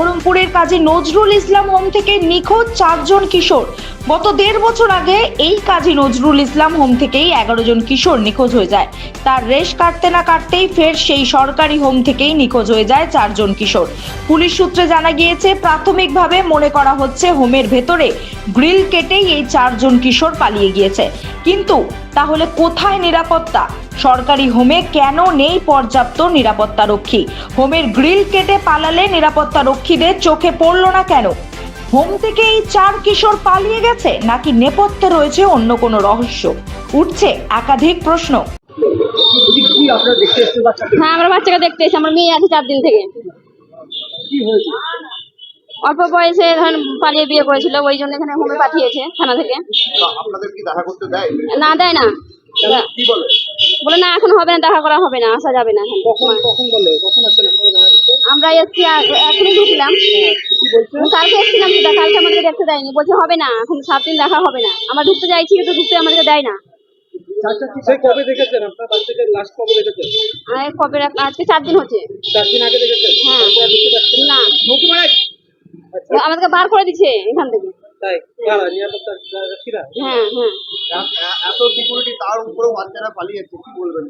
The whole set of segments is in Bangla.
বহরমপুরের কাজী নজরুল ইসলাম হোম থেকে নিখোঁজ চারজন কিশোর। গত দেড় বছর আগে এই কাজী নজরুল ইসলাম হোম থেকেই এগারো জন কিশোর নিখোঁজ হয়ে যায়। তার রেশ কাটতে না কাটতেই ফের সেই সরকারি হোম থেকেই নিখোঁজ হয়ে যায় চারজন কিশোর। পুলিশ সূত্রে জানা গিয়েছে, প্রাথমিকভাবে মনে করা হচ্ছে হোমের ভেতরে গ্রিল কেটেই এই চারজন কিশোর পালিয়ে গিয়েছে। কিন্তু তাহলে কোথায় নিরাপত্তা? সরকারি হোমে কেন নেই পর্যাপ্ত নিরাপত্তা রক্ষী? হোমের গ্রিল কেটে পালালে নিরাপত্তা রক্ষীদের চোখে পড়ল না কেন? হোম থেকে এই চার কিশোর পালিয়ে গেছে নাকি নেপথ্যে রয়েছে অন্য কোনো রহস্য? উঠছে একাধিক প্রশ্ন। হ্যাঁ আমরা বাচ্চাকে দেখতে এসেছি আমার মেয়ে আছে চার দিন থেকে। অল্প বয়সে ধরেন পালিয়ে বিয়ে করেছিল ওই জন্য এখানে হোমে পাঠিয়েছে থানা থেকে। তা আপনাদের কি দেখা করতে দেয়? না দেয় না। বলে না এখন হবে না দেখা করা হবে না আসা যাবে না করতে? আমরা এসছি এখনই ঢুকলাম কালকে এসেছিলাম তো কালকে আমাদেরকে দেখতে দেয়নি। বলছে হবে না এখন সাত দিন দেখা হবে না। আমরা ঢুকতে চাইছি কিন্তু ঢুকতে আমাদেরকে দেয় না। কবে দেখেছেন? আপনার বাচ্চাকে লাস্ট কবে দেখেছেন? কবে আজকে চার দিন হচ্ছে। চার দিন আগে দেখেছেন? হ্যাঁ। না? আমাদেরকে বার করে দিচ্ছে এখান থেকে। তাই? নিরাপত্তা রক্ষীরা হ্যাঁ হ্যাঁ এত সিকিউরিটি তার উপরেও বাচ্চারা পালিয়েছে কি বলবেন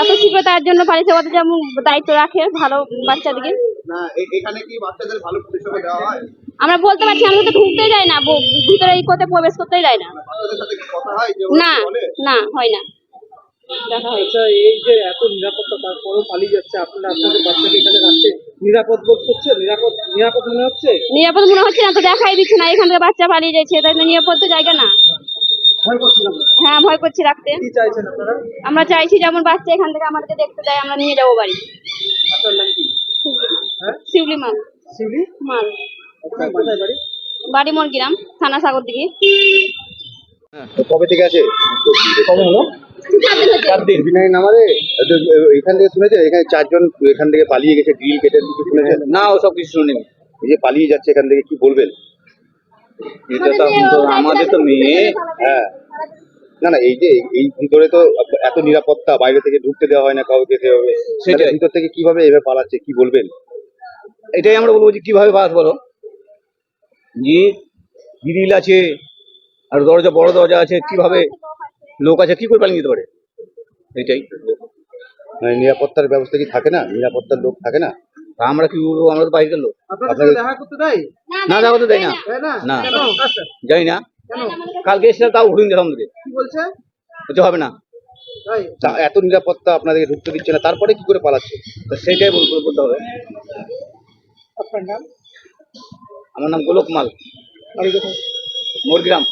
এত তার জন্য পালিয়েছে ওদের যেমন দায়িত্ব রাখে ভালো বাচ্চাদিকে না এখানে কি বাচ্চাদের ভালো পরিষেবা দেওয়া হয়? আমরা বলতে পারছি আমরা তো ঢুকতেই যাই না ভিতরে এই করতে প্রবেশ করতেই যাই না। হয় না না হয় না। আচ্ছা এই যে এত নিরাপত্তা তারপরও পালিয়ে যাচ্ছে আপনারা আপনাদের বাচ্চাকে এখানে রাখতে নিরাপদ বোধ করছে? নিরাপদ নিরাপদ মনে হচ্ছে? নিরাপদ মনে হচ্ছে না তো দেখাই দিচ্ছে না এখান থেকে বাচ্চা পালিয়ে যাচ্ছে তাই নিরাপদ তো জায়গা না। হ্যাঁ ভয় করছি রাখতে। কি চাইছেন আপনারা? আমরা চাইছি যেমন বাচ্চা এখান থেকে আমাদেরকে দেখতে দেয় আমরা নিয়ে যাব বাড়ি। হ্যাঁ? শিউলি মাল। শিউলি? মাল। বাড়ি? বাড়ি মনগ্রাম থানা সাগর দিকে কবে থেকে আছে? কবে হলো? বিনয় নামারে এখান থেকে শুনেছে? এখানে চারজন এখান থেকে পালিয়ে গেছে গ্রিল কেটে কিছু শুনেছেন না ওসব কিছু শুনিনি। এই যে পালিয়ে যাচ্ছে এখান থেকে কি বলবেন? এটা তো আমাদের তো মেয়ে। হ্যাঁ। না না এই যে এই ভিতরে তো এত নিরাপত্তা বাইরে থেকে ঢুকতে দেওয়া হয় না কাউকে সেভাবে। তাহলে ভিতর থেকে কীভাবে এভাবে পালাচ্ছে কি বলবেন? এটাই আমরা বলব যে কীভাবে বাস বলো? যে গ্রিল আছে আর দরজা বড় দরজা আছে কীভাবে লোক আছে কি করে পালিয়ে যেতে পারে? এটাই। মানে নিরাপত্তার ব্যবস্থা কি থাকে না? নিরাপত্তার লোক থাকে না? তা আমরা কি বলব? আমরা তো বাইরের লোক। না দেখা করতে দেয় না। না। আচ্ছা যাই না। কালকে এসেছিলাম তাও ঘুরিয়ে দিলাম আমাদের কি বলছে? হবে না। এত নিরাপত্তা আপনাদেরকে ঢুকতে দিচ্ছে না তারপরে কি করে পালাচ্ছে? তো সেইটাই বলতে বলতে হবে। আপনার নাম? আমার নাম গোলক মাল। মোরগ্রাম।